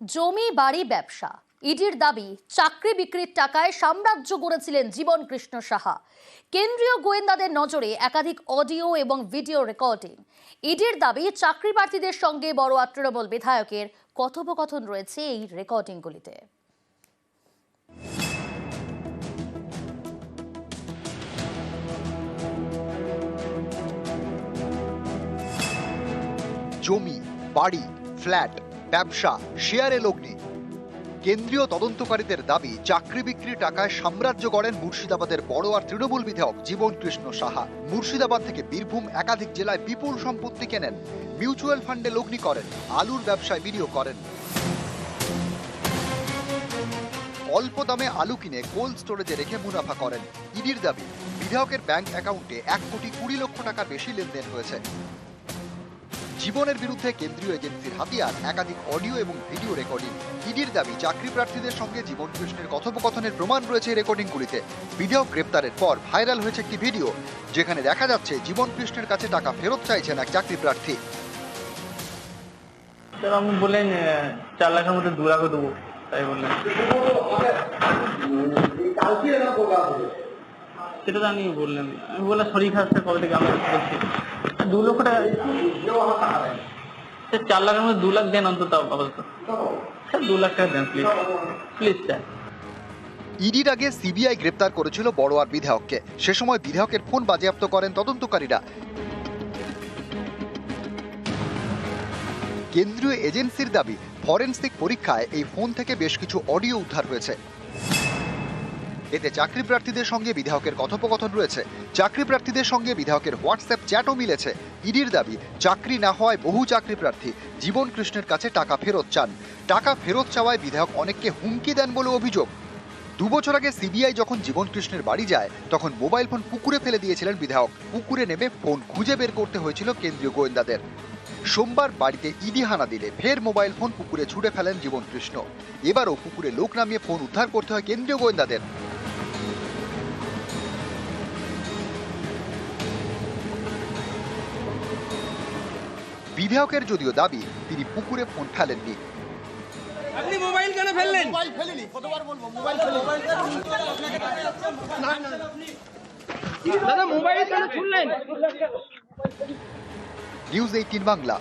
জমি, বাড়ি, ব্যবসা। ইডির দাবি, চাকরি বিক্রির টাকায় সাম্রাজ্য গড়েছিলেন জীবন কৃষ্ণ সাহা। কেন্দ্রীয় গোয়েন্দাদের নজরে একাধিক অডিও এবং ভিডিও রেকর্ডিং। ইডির দাবি চাকরি প্রার্থীদের সঙ্গে বড় তৃণমূল বিধায়কের কথোপকথন রয়েছে এই রেকর্ডিংগুলিতে। জমি, বাড়ি, ফ্ল্যাট ব্যবসা, শেয়ারে লগ্নি। কেন্দ্রীয় তদন্তকারীদের দাবি, চাকরি বিক্রি টাকায় সাম্রাজ্য গড়েন মুর্শিদাবাদের বড় আর তৃণমূল বিধায়ক জীবন কৃষ্ণ সাহা। মুর্শিদাবাদ থেকে বীরভূম একাধিক জেলায় বিপুল সম্পত্তি কেনেন। মিউচুয়াল ফান্ডে লগ্নি করেন, আলুর ব্যবসায় বিনিয়োগ করেন। অল্প দামে আলু কিনে কোল্ড স্টোরেজে রেখে মুনাফা করেন। ইডির দাবি, বিধায়কের ব্যাংক অ্যাকাউন্টে এক কোটি কুড়ি লক্ষ টাকার বেশি লেনদেন হয়েছে। জীবনের বিরুদ্ধে কেন্দ্রীয় এজেন্সির হাতিয়ার, একাধিক অডিও এবং ভিডিও রেকর্ডিং। ইডির দাবি, চাকরি প্রার্থীদের সঙ্গে জীবন কৃষ্ণের কথোপকথনের প্রমাণ রয়েছে রেকর্ডিংগুলিতে। বিধায়ক গ্রেপ্তারের পর ভাইরাল হয়েছে একটি ভিডিও, যেখানে দেখা যাচ্ছে জীবন কৃষ্ণের কাছে টাকা ফেরত চাইছেন এক চাকরি প্রার্থী। আপনি বললেন চার লাখের মধ্যে দু লাখও দেবো, তাই বললেন। সেটা তো আমি বললাম। আমি বললাম, শরীর খারাপ স্যার, কবে থেকে আমি বলছি? দু লক্ষ টাকা। স্যার চার লাখের মধ্যে দু লাখ দেন অন্তত আপাতত। স্যার দু লাখ টাকা দেন প্লিজ প্লিজ স্যার ইডির আগে সিবিআই গ্রেপ্তার করেছিল বড়োয়ার বিধায়ককে। সে সময় বিধায়কের ফোন বাজেয়াপ্ত করেন তদন্তকারীরা। কেন্দ্রীয় এজেন্সির দাবি ফরেনসিক পরীক্ষায় এই ফোন থেকে বেশ কিছু অডিও উদ্ধার হয়েছে। এতে চাকরি প্রার্থীদের সঙ্গে বিধায়কের কথোপকথন রয়েছে। চাকরি প্রার্থীদের সঙ্গে বিধায়কের হোয়াটসঅ্যাপ চ্যাটও মিলেছে। ইডির দাবি, চাকরি না হওয়ায় বহু চাকরি প্রার্থী জীবন কৃষ্ণের কাছে টাকা ফেরত চান। টাকা ফেরত চাওয়ায় বিধায়ক অনেককে হুমকি দেন বলে অভিযোগ। দু বছর আগে সিবিআই যখন জীবন কৃষ্ণের বাড়ি যায়, তখন মোবাইল ফোন পুকুরে ফেলে দিয়েছিলেন বিধায়ক। পুকুরে নেমে ফোন খুঁজে বের করতে হয়েছিল কেন্দ্রীয় গোয়েন্দাদের। সোমবার বাড়িতে ইডি হানা দিলে, ফের মোবাইল ফোন পুকুরে ছুড়ে ফেলেন জীবন কৃষ্ণ। এবারও পুকুরে লোক নামিয়ে ফোন উদ্ধার করতে হয় কেন্দ্রীয় গোয়েন্দাদের। বিধায়কের যদিও দাবি তিনি পুকুরে ফোন ফেলেননি আপনি মোবাইল কেন ফেললেন? দাদা মোবাইল কেন ছুড়লেন? News eighteen Bangla.